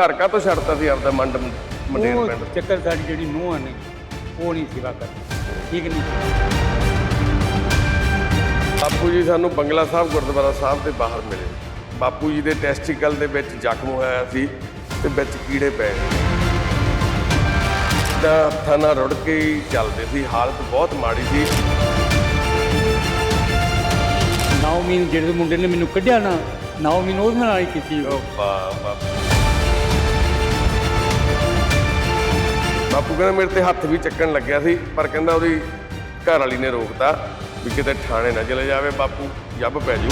ਘਰ ਕਾ ਤੋਂ ਛੱਡਤਾ ਸੀ ਆਪਦਾ ਮੰਡ ਮੰਡੇਰ ਉਹ ਪਿੰਡ? ਚੱਕਰ ਸਾਡੀ ਜਿਹੜੀ ਨੂੰਹਾਂ ਨੇ ਉਹ ਨਹੀਂ ਸੇਵਾ ਕਰਦੀ। ਠੀਕ ਨਹੀਂ? ਬਾਪੂ ਜੀ ਸਾਨੂੰ ਬੰਗਲਾ ਸਾਹਿਬ ਗੁਰਦੁਆਰਾ ਸਾਹਿਬ ਦੇ ਬਾਹਰ ਮਿਲੇ। ਬਾਪੂ ਜੀ ਦੇ ਟੈਸਟੀਕਲ ਦੇ ਵਿੱਚ ਜ਼ਖਮ ਹੋਇਆ ਸੀ ਤੇ ਵਿੱਚ ਕੀੜੇ ਪਏ ਦਾ ਨਾਲ ਰੁੜ ਕੇ ਚੱਲਦੇ ਸੀ ਹਾਲਤ ਬਹੁਤ ਮਾੜੀ ਸੀ। ਨੌ ਮਹੀਨੇ ਜਿਹੜੇ ਮੁੰਡੇ ਨੇ ਮੈਨੂੰ ਕੱਢਿਆ ਨਾ ਨੌ ਮਹੀਨੇ ਉਹਦੇ ਨਾਲ ਹੀ ਕੀਤੀ। ਓ ਵਾਹ ਬਾਪੂ ਕਹਿੰਦਾ ਮੇਰੇ ਤੇ ਹੱਥ ਵੀ ਚੱਕਣ ਲੱਗਿਆ ਸੀ ਪਰ ਕਹਿੰਦਾ ਉਹਦੀ ਘਰ ਵਾਲੀ ਨੇ ਰੋਕਤਾ ਵੀ ਕਿਤੇ ਥਾਣੇ ਨਾ ਚਲੇ ਜਾਵੇ ਬਾਪੂ ਜੱਬ ਪੈ ਜੂ।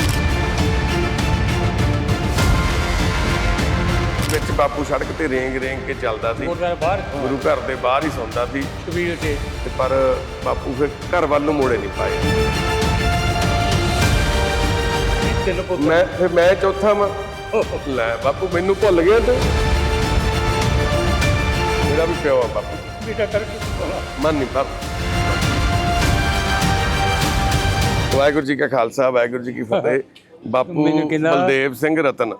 ਵਿੱਚ ਬਾਪੂ ਸੜਕ ਤੇ ਰੇਂਗ ਰੇਂਗ ਕੇ ਚੱਲਦਾ ਸੀ। ਬਾਹਰ ਗੁਰੂ ਘਰ ਦੇ ਬਾਹਰ ਹੀ ਸੌਂਦਾ ਸੀ। ਕਬੀਰ ਤੇ। ਤੇ ਪਰ ਬਾਪੂ ਫਿਰ ਘਰ ਵੱਲ ਨੂੰ ਮੋੜੇ ਨਹੀਂ ਪਾਏ। ਮੈਂ ਫਿਰ ਮੈਂ ਚੌਥਾ ਮੈਂ ਲੈ ਬਾਪੂ ਮੈਨੂੰ ਭੁੱਲ ਗਿਆ ਤੇ। ਮੇਰਾ ਵੀ ਪਿਓ ਆ ਬਾਪੂ ਬੇਟਾ ਕਰਕੇ ਮਨ ਨਹੀਂ ਪਰ ਵਾਹਿਗੁਰੂ ਜੀ ਕਾ ਖਾਲਸਾ ਵਾਹਿਗੁਰੂ ਜੀ ਕੀ ਫਤਿਹ। ਬਾਪੂ ਬਲਦੇਵ ਸਿੰਘ ਰਤਨ।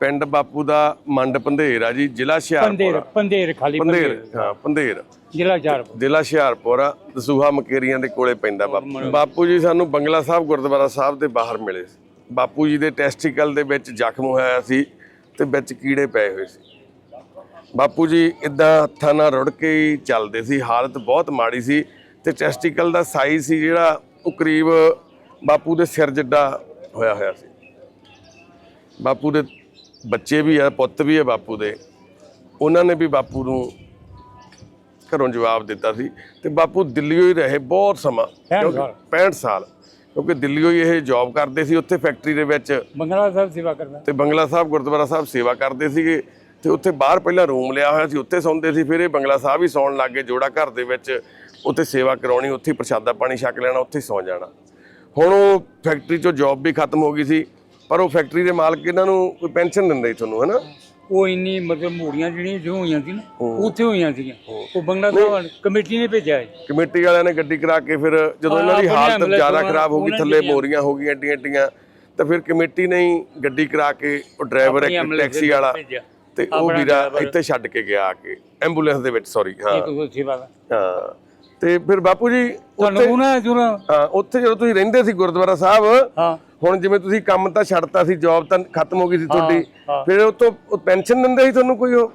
ਪਿੰਡ ਬਾਪੂ ਦਾ ਮੰਡ ਪੰਧੇਰ ਆ ਜੀ ਜ਼ਿਲ੍ਹਾ ਹੁਸ਼ਿਆਰਪੁਰ ਪੰਦੇਰ ਖਾਲੀ ਪੰਧੇਰ ਹਾਂ ਪੰਧੇਰ। ਜ਼ਿਲ੍ਹਾ ਹੁਸ਼ਿਆਰਪੁਰ। ਜ਼ਿਲ੍ਹਾ ਹੁਸ਼ਿਆਰਪੁਰ ਆ ਦਸੂਹਾ ਮਕੇਰੀਆਂ ਦੇ ਕੋਲੇ ਪੈਂਦਾ ਬਾਪੂ। ਬਾਪੂ ਜੀ ਸਾਨੂੰ ਬੰਗਲਾ ਸਾਹਿਬ ਗੁਰਦੁਆਰਾ ਸਾਹਿਬ ਦੇ ਬਾਹਰ ਮਿਲੇ ਬਾਪੂ ਜੀ ਦੇ ਟੈਸਟੀਕਲ ਦੇ ਵਿੱਚ ਜ਼ਖਮ ਹੋਇਆ ਸੀ ਤੇ ਵਿੱਚ ਕੀੜੇ ਪਏ ਹੋਏ ਸੀ। ਬਾਪੂ ਜੀ ਇਦਾਂ ਹੱਥਾਂ ਨਾਲ ਰੁੜ ਕੇ ਹੀ ਚੱਲਦੇ ਸੀ। ਹਾਲਤ ਬਹੁਤ ਮਾੜੀ ਸੀ ਤੇ ਟੈਸਟੀਕਲ ਦਾ ਸਾਈਜ਼ ਸੀ ਜਿਹੜਾ ਉਹ ਕਰੀਬ ਬਾਪੂ ਦੇ ਸਿਰ ਜਿੱਡਾ ਹੋਇਆ ਹੋਇਆ ਸੀ। ਬਾਪੂ ਦੇ ਬੱਚੇ ਵੀ ਆ ਪੁੱਤ ਵੀ ਆ ਬਾਪੂ ਦੇ। ਉਹਨਾਂ ਨੇ ਵੀ ਬਾਪੂ ਨੂੰ ਘਰੋਂ ਜਵਾਬ ਦਿੱਤਾ ਸੀ ਤੇ ਬਾਪੂ ਦਿੱਲੀੋਂ ਹੀ ਰਹੇ ਬਹੁਤ ਸਮਾਂ 65 ਕਿਉਂਕਿ- ਸਾਲ। 65 ਸਾਲ ਕਿਉਂਕਿ ਦਿੱਲੀੋਂ ਹੀ ਇਹ ਜੌਬ ਕਰਦੇ ਸੀ। ਉੱਥੇ ਫੈਕਟਰੀ ਦੇ ਵਿੱਚ ਬੰਗਲਾ ਸਾਹਿਬ ਸੇਵਾ ਕਰਦਾ ਤੇ ਬੰਗਲਾ ਸਾਹਿਬ ਗੁਰਦੁਆਰਾ ਸਾਹਿਬ ਸੇਵਾ ਕਰਦੇ ਸੀਗੇ। ਤੇ ਉੱਥੇ ਬਾਹਰ ਪਹਿਲਾਂ ਰੂਮ ਲਿਆ ਹੋਇਆ ਸੀ ਉੱਥੇ ਸੌਂਦੇ ਸੀ ਫਿਰ ਇਹ ਬੰਗਲਾ ਸਾਹਿਬ ਹੀ ਸੌਣ ਲੱਗੇ ਜੋੜਾ ਘਰ ਦੇ ਵਿੱਚ ਉੱਥੇ ਸੇਵਾ ਕਰਾਉਣੀ ਉੱਥੇ ਪ੍ਰਸ਼ਾਦਾ ਪਾਣੀ ਛਕ ਲੈਣਾ ਉੱਥੇ ਸੌਂ ਜਾਣਾ। ਹੁਣ ਉਹ ਫੈਕਟਰੀ ਚੋਂ ਜੌਬ ਵੀ ਖਤਮ ਹੋ ਗਈ ਸੀ ਪਰ ਉਹ ਫੈਕਟਰੀ ਦੇ ਮਾਲਕ ਇਹਨਾਂ ਨੂੰ ਕੋਈ ਪੈਨਸ਼ਨ ਦਿੰਦੇ ਸੀ ਤੁਹਾਨੂੰ ਹੈਨਾ? ਉਹ ਇੰਨੀ ਮਤਲਬ ਮੂੜੀਆਂ ਜਿਹੜੀਆਂ ਜੋ ਹੋਈਆਂ ਸੀ ਨਾ ਉੱਥੇ ਹੋਈਆਂ ਸੀਗੀਆਂ। ਉਹ ਬੰਗਲਾ ਸਾਹਿਬ ਕਮੇਟੀ ਨੇ ਭੇਜਿਆ ਹੈ ਕਮੇਟੀ ਵਾਲਿਆਂ ਨੇ ਗੱਡੀ ਕਰਾ ਕੇ ਫਿਰ ਜਦੋਂ ਇਹਨਾਂ ਦੀ ਹਾਲਤ ਜ਼ਿਆਦਾ ਖਰਾਬ ਹੋ ਗਈ ਥੱਲੇ ਮੋਰੀਆਂ ਹੋ ਗਈਆਂ ਏਡੀਆਂ ਏਡੀਆਂ ਤਾਂ ਫਿਰ ਕਮੇਟੀ ਨੇ ਗੱਡੀ ਕਰਾ ਕੇ ਉਹ ਡਰਾਈਵਰ ਇੱਕ ਟੈਕਸੀ ਵਾਲਾ। ਤੇ ਉਹ ਵੀਰਾ। ਇੱਥੇ ਛੱਡ ਕੇ ਗਿਆ ਆ ਕੇ। ਐਂਬੂਲੈਂਸ ਦੇ ਵਿੱਚ ਸੌਰੀ ਹਾਂ। ਇੱਕ ਉਹ ਸੇਵਾ ਦਾ ਹਾਂ। ਤੇ ਫਿਰ ਬਾਪੂ ਜੀ ਤੁਹਾਨੂੰ ਉਹਨਾਂ ਜੁਰਾ ਹਾਂ ਉੱਥੇ ਜਦੋਂ ਤੁਸੀਂ ਰਹਿੰਦੇ ਸੀ ਗੁਰਦੁਆਰਾ ਸਾਹਿਬ ਹਾਂ। ਹੁਣ ਜਿਵੇਂ ਤੁਸੀਂ ਕੰਮ ਤਾਂ ਛੱਡਤਾ ਸੀ ਜੌਬ ਤਾਂ ਖਤਮ ਹੋ ਗਈ ਸੀ ਤੁਹਾਡੀ। ਫਿਰ ਉਹ ਤੋਂ ਪੈਨਸ਼ਨ ਦਿੰਦੇ ਸੀ ਤੁਹਾਨੂੰ ਕੋਈ ਉਹ?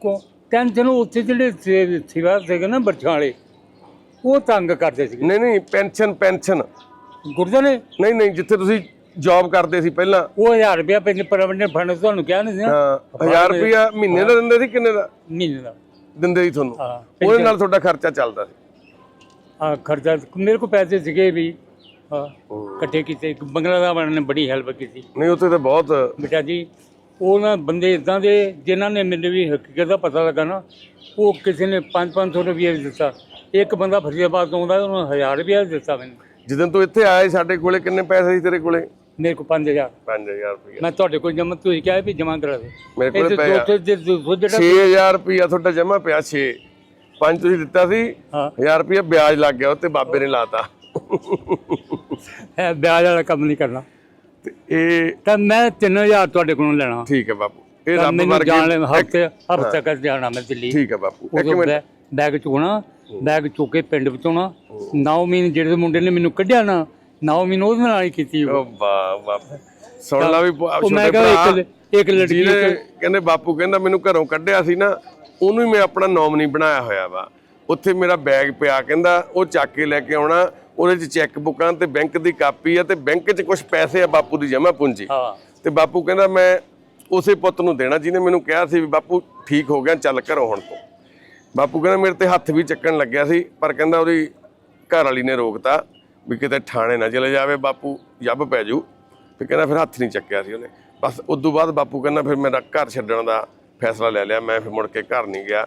ਕੋ ਟੈਨਸ਼ਨ ਉੱਥੇ ਜਿਹੜੇ ਸੇ- ਸੇਵਾ ਸੀਗੇ ਨਾ ਵਾਲੇ ਉਹ ਤੰਗ ਕਰਦੇ ਸੀਗੇ। ਨਹੀਂ ਨਹੀਂ ਪੈਨਸ਼ਨ ਪੈਨਸ਼ਨ। ਗੁਰਦੁਆਰੇ? ਨਹੀਂ ਨਹੀਂ ਜਿੱਥੇ ਤੁਸੀਂ ਜੌਬ ਕਰਦੇ ਸੀ ਪਹਿਲਾਂ। ਉਹ 1000 ਰੁਪਇਆ ਪੈਨ ਪਰਮਨੈਂਟ ਫੰਡ ਤੁਹਾਨੂੰ ਕਿਹਾ ਨਹੀਂ ਸੀ ਨਾ? ਹਾਂ 1000 ਰੁਪਇਆ ਮਹੀਨੇ ਦਾ ਦਿੰਦੇ ਸੀ ਕਿੰਨੇ ਦਾ? ਮਹੀਨੇ ਦਾ। ਦਿੰਦੇ ਸੀ ਤੁਹਾਨੂੰ। ਹਾਂ ਉਹਦੇ ਨਾਲ ਤੁਹਾਡਾ ਖਰਚਾ ਚੱਲਦਾ ਸੀ। ਆ ਖਰਚਾ ਮੇਰੇ ਕੋਲ ਪੈਸੇ ਸੀਗੇ ਵੀ ਹਾਂ ਇਕੱਠੇ ਕੀਤੇ। ਬੰਗਲਾ ਦਾ ਵਾਲਿਆਂ ਨੇ ਬੜੀ ਹੈਲਪ ਕੀਤੀ। ਨਹੀਂ ਉੱਥੇ ਤਾਂ ਬਹੁਤ ਬੇਟਾ ਜੀ ਉਹ ਨਾ ਬੰਦੇ ਇਦਾਂ ਦੇ ਜਿਨ੍ਹਾਂ ਨੇ ਮੈਨੂੰ ਵੀ ਹਕੀਕਤ ਦਾ ਪਤਾ ਲੱਗਾ ਨਾ ਉਹ ਕਿਸੇ ਨੇ 5-500 ਰੁਪਏ ਦਿੱਤਾ। ਇੱਕ ਬੰਦਾ ਫਰੀਦਾਬਾਦ ਤੋਂ ਆਉਂਦਾ ਉਹਨੂੰ 1000 ਰੁਪਏ ਦਿੱਤਾ ਮੈਨੂੰ। ਜਦੋਂ ਤੂੰ ਇੱਥੇ ਆਇਆ ਸੀ ਸਾਡੇ ਕੋਲੇ ਕਿੰਨੇ ਪੈਸੇ ਸੀ ਤੇਰੇ ਕੋਲੇ? ਮੇਰੇ ਕੋਲ 5000 5000 ਰੁਪਇਆ ਮੈਂ ਤੁਹਾਡੇ ਕੋਲ ਜਮਾ ਤੁਸੀਂ ਕਿਹਾ ਵੀ ਜਮਾ ਕਰਾ ਦੇ ਮੇਰੇ ਕੋਲੇ ਇਹ ਪਿਆ ਦੋ ਤੇ ਦੋ ਜਿਹੜਾ 6000 ਰੁਪਇਆ ਤੁਹਾਡਾ ਜਮਾ ਪਿਆ 6 ਪੰਜ ਤੁਸੀਂ ਦਿੱਤਾ ਸੀ ਹਾਂ। 1000 ਰੁਪਇਆ ਵਿਆਜ ਲੱਗ ਗਿਆ ਉੱਤੇ ਬਾਬੇ ਨੇ ਲਾਤਾ। ਇਹ ਵਿਆਜ ਵਾਲਾ ਕੰਮ ਨਹੀਂ ਕਰਨਾ। ਤੇ ਇਹ ਤਾਂ ਮੈਂ 3000 ਤੁਹਾਡੇ ਕੋਲੋਂ ਲੈਣਾ। ਠੀਕ ਹੈ ਬਾਪੂ। ਇਹ ਤਾਂ ਰੱਬ ਮੈਨੂੰ ਜਾਣ ਵਰਗੇ ਹਫ਼ਤੇ ਹਫ਼ਤੇ ਤੱਕ ਜਾਣਾ ਮੈਂ ਦਿੱਲੀ। ਠੀਕ ਹੈ ਬਾਪੂ। ਇੱਕ ਉਦੋਂ ਮਿੰਟ। ਬੈ- ਬੈਗ ਚੁਣਾ ਬੈਗ ਚੁੱਕ ਕੇ ਪਿੰਡ ਵਿੱਚ ਆਉਣਾ 9 ਮਹੀਨੇ ਜਿਹੜੇ ਮੁੰਡੇ ਨੇ ਮੈਨੂੰ ਕੱਢਿਆ ਨਾ 9 ਮਹੀਨੇ ਉਹਦੇ ਨਾਲ ਹੀ ਕੀਤੀ ਉਹ ਵਾਹ ਵਾਹ। ਸੁਣ ਲਾ ਵੀ ਪ- ਉਹ ਮੈਂ ਛੋਟੇ ਕਿਹਾ ਭਰਾ ਇੱਕ ਇੱਕ ਲੜਕੀ ਜਿਹਨੇ ਇੱਕ ਕਹਿੰਦੇ ਬਾਪੂ ਕਹਿੰਦਾ ਮੈਨੂੰ ਘਰੋਂ ਕੱਢਿਆ ਸੀ ਨਾ ਉਹਨੂੰ ਹੀ ਮੈਂ ਆਪਣਾ ਨੋਮਨੀ ਬਣਾਇਆ ਹੋਇਆ ਵਾ। ਉੱਥੇ ਮੇਰਾ ਬੈਗ ਪਿਆ ਕਹਿੰਦਾ ਉਹ ਚੱਕ ਕੇ ਲੈ ਕੇ ਆਉਣਾ ਉਹਦੇ 'ਚ ਚੈੱਕ ਬੁੱਕਾਂ ਤੇ ਬੈਂਕ ਦੀ ਕਾਪੀ ਆ ਤੇ ਬੈਂਕ 'ਚ ਕੁਝ ਪੈਸੇ ਆ ਬਾਪੂ ਦੀ ਜਮ੍ਹਾਂ ਪੂੰਜੀ। ਹਾਂ। ਤੇ ਬਾਪੂ ਕਹਿੰਦਾ ਮੈਂ ਉਸੇ ਪੁੱਤ ਨੂੰ ਦੇਣਾ ਜਿਹਨੇ ਮੈਨੂੰ ਕਿਹਾ ਸੀ ਵੀ ਬਾਪੂ ਠੀਕ ਹੋ ਗਿਆ ਚੱਲ ਘਰੋਂ ਹੁਣ ਤੋਂ। ਬਾਪੂ ਕਹਿੰਦਾ ਮੇਰੇ ਤੇ ਹੱਥ ਵੀ ਚੱਕਣ ਲੱਗਿਆ ਸੀ ਪਰ ਕਹਿੰਦਾ ਉਹਦੀ ਘਰ ਵਾਲੀ ਨੇ ਰੋਕਤਾ। ਵੀ ਕਿਤੇ ਥਾਣੇ ਨਾ ਚਲੇ ਜਾਵੇ ਬਾਪੂ ਜੱਬ ਪੈ ਜੂ। ਫਿਰ ਕਹਿੰਦਾ ਫਿਰ ਹੱਥ ਨਹੀਂ ਚੱਕਿਆ ਸੀ ਉਹਨੇ। ਬਸ ਉਸ ਤੋਂ ਬਾਅਦ ਬਾਪੂ ਕਹਿੰਦਾ ਫਿਰ ਮੇਰਾ ਘਰ ਛੱਡਣ ਦਾ ਫੈਸਲਾ ਲੈ ਲਿਆ ਮੈਂ ਫਿਰ ਮੁੜ ਕੇ ਘਰ ਨਹੀਂ ਗਿਆ।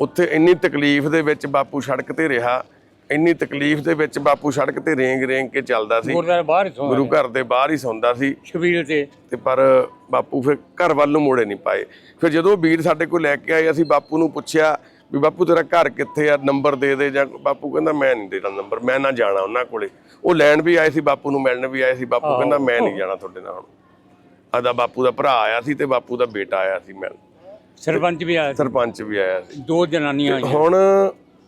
ਉੱਥੇ ਇੰਨੀ ਤਕਲੀਫ ਦੇ ਵਿੱਚ ਬਾਪੂ ਸੜਕ ਤੇ ਰਿਹਾ। ਇੰਨੀ ਤਕਲੀਫ ਦੇ ਵਿੱਚ ਬਾਪੂ ਸੜਕ ਤੇ ਰੇਂਗ ਰੇਂਗ ਕੇ ਚੱਲਦਾ ਸੀ। ਗੁਰਦੁਆਰੇ ਬਾਹਰ ਹੀ ਸੌਂ ਗੁਰੂ ਘਰ ਦੇ ਬਾਹਰ ਹੀ ਸੌਂਦਾ ਸੀ। ਸ਼ਬੀਲ ਤੇ। ਤੇ ਪਰ ਬਾਪੂ ਫਿਰ ਘਰ ਵੱਲ ਨੂੰ ਮੋੜੇ ਨਹੀਂ ਪਾਏ। ਫਿਰ ਜਦੋਂ ਵੀਰ ਸਾਡੇ ਕੋਲ ਲੈ ਕੇ ਆਏ ਅਸੀਂ ਬਾਪੂ ਨੂੰ ਪੁੱਛਿਆ ਵੀ ਬਾਪੂ ਤੇਰਾ ਘਰ ਕਿੱਥੇ ਆ? ਨੰਬਰ ਦੇ ਦੇ ਜਾਂ ਬਾਪੂ ਕਹਿੰਦਾ ਮੈਂ ਨਹੀਂ ਦੇਣਾ ਨੰਬਰ ਮੈਂ ਨਾ ਜਾਣਾ ਉਹਨਾਂ ਕੋਲੇ। ਉਹ ਲੈਣ ਵੀ ਆਏ ਸੀ ਬਾਪੂ ਨੂੰ ਮਿਲਣ ਵੀ ਆਏ ਸੀ। ਬਾਪੂ ਕਹਿੰਦਾ ਮੈਂ ਨਹੀਂ ਜਾਣਾ ਤੁਹਾਡੇ ਨਾਲ ਹੁਣ। ਆਦਾ ਬਾਪੂ ਦਾ ਭਰਾ ਆਇਆ ਸੀ ਤੇ ਬਾਪੂ ਦਾ ਬੇਟਾ ਆਇਆ ਸੀ ਮਿਲਣ। ਸਰਪੰਚ ਵੀ ਆਇਆ। ਸਰਪੰਚ ਵੀ ਆਇਆ ਸੀ। ਦੋ ਜਨਾਨੀਆਂ ਆਈਆਂ। ਹੁਣ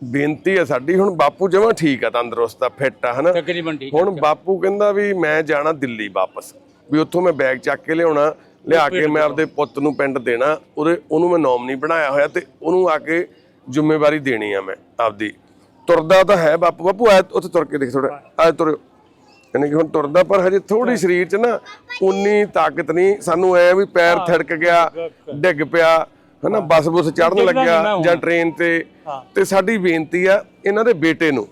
ਬੇਨਤੀ ਹੈ ਸਾਡੀ ਹੁਣ ਬਾਪੂ ਜਮਾਂ ਠੀਕ ਆ ਤੰਦਰੁਸਤ ਆ ਫਿੱਟ ਆ ਹਨਾ? ਤਕਰੀਬਨ ਠੀਕ ਹੁਣ ਬਾਪੂ ਕਹਿੰਦਾ ਵੀ ਮੈਂ ਜਾਣਾ ਦਿੱਲੀ ਵਾਪਸ। ਵੀ ਉੱਥੋਂ ਮੈਂ ਬੈਗ ਚੱਕ ਕੇ ਲਿਆਉਣਾ ਲਿਆ ਕੇ ਮੈਂ ਆਪਦੇ ਪੁੱਤ ਨੂੰ ਪਿੰਡ ਦੇਣਾ। ਉਹਦੇ ਉਹਨੂੰ ਮੈਂ ਨੋਮਨੀ ਬਣਾਇਆ ਹੋਇਆ ਤੇ ਉਹਨੂੰ ਆ ਕੇ ਜ਼ਿੰਮੇਵਾਰੀ ਦੇਣੀ ਆ ਮੈਂ ਆਪਦੀ। ਤੁਰਦਾ ਤਾਂ ਹੈ ਬਾਪੂ। ਬਾਪੂ ਆ ਉੱਥੇ ਤੁਰ ਕੇ ਦੇਖ ਥੋੜਾ ਆ ਤੁਰ। ਯਾਨੀ ਕਿ ਹੁਣ ਤੁਰਦਾ ਪਰ ਹਜੇ ਥੋੜੀ ਸਰੀਰ 'ਚ ਨਾ ਉਨੀ ਤਾਕਤ ਨਹੀਂ। ਸਾਨੂੰ ਐ ਵੀ ਪੈਰ ਥੜਕ ਗਿਆ ਡਿੱਗ ਪਿਆ ਹਨਾ ਬੱਸ ਬੁਸ ਚੜਨ ਲੱਗਿਆ ਜਾਂ ਟ੍ਰੇਨ ਤੇ। ਤੇ ਸਾਡੀ ਬੇਨਤੀ ਆ ਇਹਨਾਂ ਦੇ ਬੇਟੇ ਨੂੰ।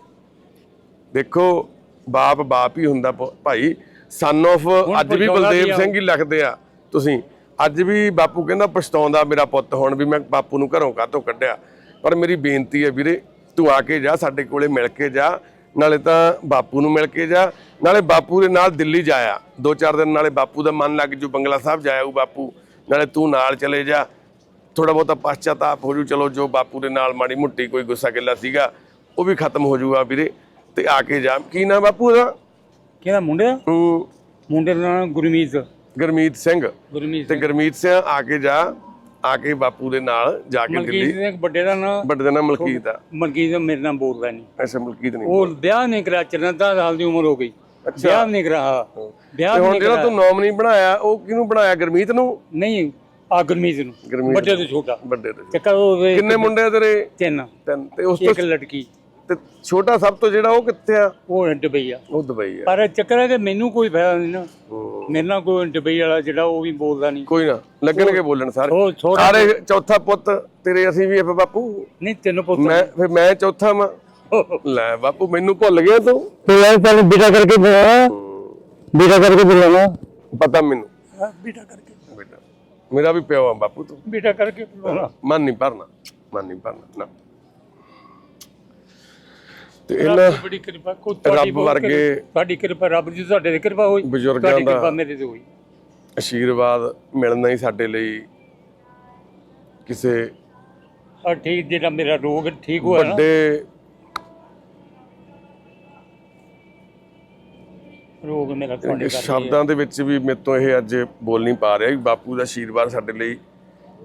ਦੇਖੋ ਬਾਪ ਬਾਪ ਹੀ ਹੁੰਦਾ ਭਾਈ। ਸਨ of ਅੱਜ ਵੀ ਬਲਦੇਵ ਸਿੰਘ ਹੀ ਲਿਖਦੇ ਆ ਤੁਸੀਂ। ਅੱਜ ਵੀ ਬਾਪੂ ਕਹਿੰਦਾ ਪਛਤਾਉਂਦਾ ਮੇਰਾ ਪੁੱਤ ਹੁਣ ਵੀ ਮੈਂ ਬਾਪੂ ਨੂੰ ਘਰੋਂ ਕਾਹਤੋਂ ਕੱਢਿਆ? ਪਰ ਮੇਰੀ ਬੇਨਤੀ ਹੈ ਵੀਰੇ ਤੂੰ ਆ ਕੇ ਜਾ ਸਾਡੇ ਕੋਲੇ ਮਿਲ ਕੇ ਜਾ ਨਾਲੇ ਤਾਂ ਬਾਪੂ ਨੂੰ ਮਿਲ ਕੇ ਜਾ ਨਾਲੇ ਬਾਪੂ ਦੇ ਨਾਲ ਦਿੱਲੀ ਜਾਇਆ। ਦੋ ਚਾਰ ਦਿਨ ਨਾਲੇ ਬਾਪੂ ਦਾ ਮਨ ਲੱਗ ਜੂ ਬੰਗਲਾ ਸਾਹਿਬ ਜਾਇਆ ਉਹ ਬਾਪੂ ਨਾਲੇ ਤੂੰ ਨਾਲ ਚਲੇ ਜਾ। ਥੋੜਾ ਬਹੁਤਾ ਪਛਤਾਪ ਹੋ ਜੂ ਚਲੋ ਜੋ ਬਾਪੂ ਦੇ ਨਾਲ ਮਾੜੀ ਮੁੱਟੀ ਕੋਈ ਗੁੱਸਾ ਗਿੱਲਾ ਸੀਗਾ ਉਹ ਵੀ ਖਤਮ ਹੋ ਜੂਗਾ ਵੀਰੇ ਤੇ ਆ ਕੇ ਜਾ। ਕੀ ਨਾ ਬਾਪੂ ਦਾ ਕਿਹਦਾ ਮੁੰਡੇ ਦਾ? ਮੁੰਡੇ ਦਾ ਨਾਮ ਗੁਰਮੀਤ। ਗਰਮੀਤ ਸਿੰਘ। ਗੁਰਮੀਤ ਤੇ ਗਰਮੀਤ ਸਿੰਘ ਆ ਕੇ ਜਾ। ਆ ਕੇ ਬਾਪੂ ਦੇ ਨਾਲ ਜਾ ਕੇ ਮਲਕੀਤ ਦਿੱਲੀ। ਦੇ ਵੱਡੇ ਦਾ ਨਾਮ ਵੱਡੇ ਦਾ ਨਾਮ ਮਲਕੀਤ ਆ। ਮਲਕੀਤ ਮੇਰੇ ਨਾਲ ਬੋਲਦਾ ਨਹੀਂ। ਐਸਾ ਮਲਕੀਤ ਨਹੀਂ ਉਹ ਵਿਆਹ ਨਹੀਂ ਕਰਾ ਚਰਨ ਦਾ ਸਾਲ ਦੀ ਉਮਰ ਹੋ ਗਈ। ਵਿਆਹ ਨਹੀਂ ਕਰਾ। ਵਿਆਹ ਤੇ ਵੀ ਹੁਣ ਨਹੀਂ ਜਿਹੜਾ ਕਰਾ ਤੂੰ ਨੋਮਨੀ ਬਣਾਇਆ ਉਹ ਕਿਹਨੂੰ ਬਣਾਇਆ? ਗਰਮੀਤ ਨੂੰ? ਨਹੀਂ ਆ ਗੁਰਮੀਤ ਨੂੰ। ਗੁਰਮੀਤ ਵੱਡੇ ਤੋਂ ਛੋਟਾ। ਵੱਡੇ ਤੋਂ ਕਿੰਨੇ ਮੁੰਡੇ ਆ ਤੇਰੇ? ਤਿੰਨ। ਤਿੰਨ। ਤੇ ਉਸ ਤੋਂ ਇੱਕ ਲੜਕੀ। ਤੇ ਛੋਟਾ ਸਭ ਤੋਂ ਜਿਹੜਾ ਉਹ ਕਿੱਥੇ ਆ ਉਹ ਡਬਈ ਆ ਉਹ ਦੁਬਈ ਆ ਪਰ ਚੱਕਰ ਹੈ ਕਿ ਮੈਨੂੰ ਕੋਈ ਫਾਇਦਾ ਨਹੀਂ ਨਾ ਹੂੰ। ਮੇਰੇ ਨਾਲ ਕੋਈ ਡਬਈ ਵਾਲਾ ਜਿਹੜਾ ਉਹ ਵੀ ਬੋਲਦਾ ਨਹੀਂ ਕੋਈ ਨਾ ਲੱਗਣਗੇ ਬੋਲਣ ਸਾਰੇ ਉਹ ਛੋਟਾ ਸਾਰੇ ਚੌਥਾ ਪੁੱਤ ਤੇਰੇ ਅਸੀਂ ਵੀ ਆ ਫਿਰ ਬਾਪੂ ਨਹੀਂ ਤੈਨੂੰ ਪੁੱਤ ਮੈਂ ਫਿਰ ਮੈਂ ਚੌਥਾ ਵਾਂ ਲੈ ਬਾਪੂ ਮੈਨੂੰ ਭੁੱਲ ਗਿਆ ਤੂੰ तो यार पहले बेटा करके बोला बेटा करके बोला ਪਤਾ ਮੈਨੂੰ बेटा करके ਬੇਟਾ ਮੇਰਾ ਵੀ ਪਿਓ ਆ ਬਾਪੂ ਤੂੰ बेटा करके बोला ਮਨ ਨਹੀਂ ਭਰਨਾ ਮਨ ਨਹੀਂ ਭਰਨਾ ਨਾ ਤੇ ਇਹਨਾਂ ਬੜੀ ਕਿਰਪਾ ਕੋ ਰੱਬ ਵਰਗੇ ਤੁਹਾਡੀ ਕਿਰਪਾ ਰੱਬ ਦੀ ਤੁਹਾਡੇ ਦੀ ਕਿਰਪਾ ਹੋਈ ਬਜ਼ੁਰਗਾਂ ਤੁਹਾਡੀ ਦਾ ਕਿਰਪਾ ਮੇਰੇ ਤੇ ਹੋਈ। ਆਸ਼ੀਰਵਾਦ ਮਿਲਣਾ ਹੀ ਸਾਡੇ ਲਈ ਕਿਸੇ ਆ ਠੀਕ ਜਿਹੜਾ ਮੇਰਾ ਰੋਗ ਠੀਕ ਹੋਇਆ ਨਾ ਵੱਡੇ ਰੋਗ ਮੇਰਾ ਤੁਹਾਡੇ ਕਰਕੇ ਸ਼ਬਦਾਂ ਦੇ ਵਿੱਚ ਵੀ ਮੇਰੇ ਤੋਂ ਇਹ ਅੱਜ ਬੋਲ ਨਹੀਂ ਪਾ ਰਿਹਾ ਕਿ ਬਾਪੂ ਦਾ ਆਸ਼ੀਰਵਾਦ ਸਾਡੇ ਲਈ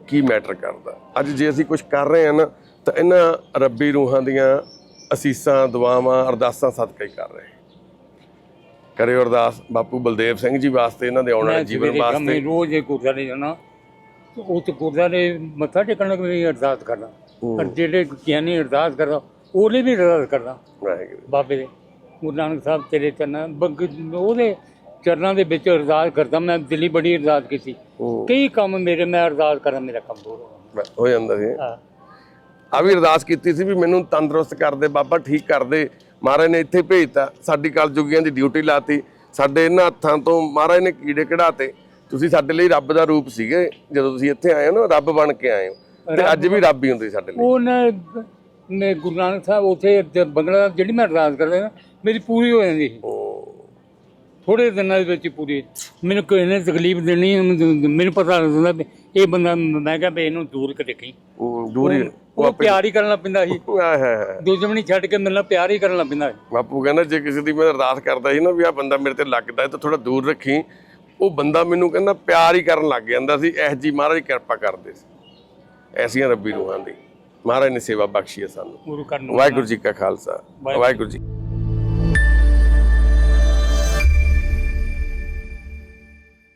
ਕੀ ਮੈਟਰ ਕਰਦਾ। ਅੱਜ ਜੇ ਅਸੀਂ ਕੁਝ ਕਰ ਰਹੇ ਹਾਂ ਨਾ ਤਾਂ ਇਹਨਾਂ ਰੱਬੀ ਰੂਹਾਂ ਦੀਆਂ ਅਸੀਸਾਂ ਦੁਆਵਾਂ ਅਰਦਾਸਾਂ ਸਦਕਾ ਹੀ ਕਰ ਰਹੇ। ਕਰਿਓ ਅਰਦਾਸ। ਬਾਪੂ ਬਲਦੇਵ ਸਿੰਘ ਜੀ ਵਾਸਤੇ ਇਹਨਾਂ ਦੇ ਆਉਣ ਵਾਲੇ ਜੀਵਨ ਵਾਸਤੇ। ਰੋਜ਼ ਇਹ ਗੁਰਦੁਆਰੇ ਜਾਣਾ। ਤੇ ਉੱਥੇ ਗੁਰਦੁਆਰੇ ਮੱਥਾ ਟੇਕਣ ਲੱਗ ਵੀ ਅਰਦਾਸ ਕਰਦਾ। ਔਰ ਜਿਹੜੇ ਗਿਆਨੀ ਅਰਦਾਸ ਕਰਦਾ ਉਹਨੇ ਵੀ ਅਰਦਾਸ ਕਰਦਾ। ਵਾਹਿਗੁਰੂ। ਬਾਬੇ ਦੇ ਗੁਰੂ ਨਾਨਕ ਸਾਹਿਬ ਤੇਰੇ ਚਰਨਾਂ ਬੰਗ- ਉਹਦੇ ਚਰਨਾਂ ਦੇ ਵਿੱਚ ਅਰਦਾਸ ਕਰਦਾ। ਮੈਂ ਦਿੱਲੀ ਬੜੀ ਅਰਦਾਸ ਕੀਤੀ। ਕਈ ਕੰਮ ਮੇਰੇ ਮੈਂ ਅਰਦਾਸ ਕਰਾਂ ਮੇਰਾ ਕੰਮ ਹੋ ਜਾਂਦਾ। ਸੀ ਹਾਂ। ਆ ਵੀ ਅਰਦਾਸ ਕੀਤੀ ਸੀ ਵੀ ਮੈਨੂੰ ਤੰਦਰੁਸਤ ਕਰ ਦੇ ਬਾਬਾ ਠੀਕ ਕਰ ਦੇ। ਮਹਾਰਾਜ ਨੇ ਇੱਥੇ ਭੇਜਤਾ ਸਾਡੀ ਕਲਯੁਗੀਆਂ ਦੀ ਡਿਊਟੀ ਲਾਤੀ। ਸਾਡੇ ਇਹਨਾਂ ਹੱਥਾਂ ਤੋਂ ਮਹਾਰਾਜ ਨੇ ਕੀੜੇ ਕਢਾਤੇ। ਤੁਸੀਂ ਸਾਡੇ ਲਈ ਰੱਬ ਦਾ ਰੂਪ ਸੀਗੇ ਜਦੋਂ ਤੁਸੀਂ ਇੱਥੇ ਆਏ ਹੋ ਨਾ ਰੱਬ ਬਣ ਕੇ ਆਏ ਹੋ। ਤੇ ਅੱਜ ਵੀ ਰੱਬ ਹੀ ਹੁੰਦੇ ਸਾਡੇ ਲਈ। ਉਹ ਨਾ ਗੁਰੂ ਨਾਨਕ ਸਾਹਿਬ ਉੱਥੇ ਬੰਗਲਾ ਜਿਹੜੀ ਮੈਂ ਅਰਦਾਸ ਕਰਦਾ ਨਾ ਮੇਰੀ ਪੂਰੀ ਹੋ ਜਾਂਦੀ ਸੀ। ਥੋੜੇ ਦਿਨਾਂ ਦੇ ਵਿੱਚ ਪੂਰੀ। ਮੈਨੂੰ ਕੋਈ ਨੇ ਤਕਲੀਫ ਦੇਣੀ ਮੈਨੂੰ ਪਤਾ ਲੱਗਦਾ ਇਹ ਬੰਦਾ ਮੈਂ ਕਿਹਾ ਵੀ ਇਹਨੂੰ ਦੂਰ ਕਰ ਦੇਖੀ। ਦੂਰ ਹੀ ਉਹ ਪਿਆਰ ਹੀ ਕਰਨ ਪੈਂਦਾ ਸੀ। ਆਏ ਹਾਏ ਹਾਏ। ਦੁਸ਼ਮਣੀ ਛੱਡ ਕੇ ਮੇਰੇ ਨਾਲ ਪਿਆਰ ਹੀ ਕਰਨ ਪੈਂਦਾ ਸੀ। ਬਾਪੂ ਕਹਿੰਦਾ ਜੇ ਕਿਸੇ ਦੀ ਮੈਂ ਅਰਦਾਸ ਕਰਦਾ ਸੀ ਨਾ ਵੀ ਆ ਬੰਦਾ ਮੇਰੇ ਤੇ ਲੱਗਦਾ ਹੈ ਤਾਂ ਥੋੜਾ ਦੂਰ ਰੱਖੀ। ਉਹ ਬੰਦਾ ਮੈਨੂੰ ਕਹਿੰਦਾ ਪਿਆਰ ਹੀ ਕਰਨ ਲੱਗ ਜਾਂਦਾ ਸੀ। ਇਹ ਜੀ ਮਹਾਰਾਜ ਕਿਰਪਾ ਕਰਦੇ ਸੀ। ਐਸੀਆਂ ਰੱਬੀ ਰੂਹਾਂ ਦੀ। ਮਹਾਰਾਜ ਨੇ ਸੇਵਾ ਬਖਸ਼ੀ ਹੈ ਸਾਨੂੰ। ਗੁਰੂ ਵਾਹਿਗੁਰੂ ਜੀ ਕਾ ਖਾਲਸਾ। ਵਾਹਿਗੁਰੂ ਜੀ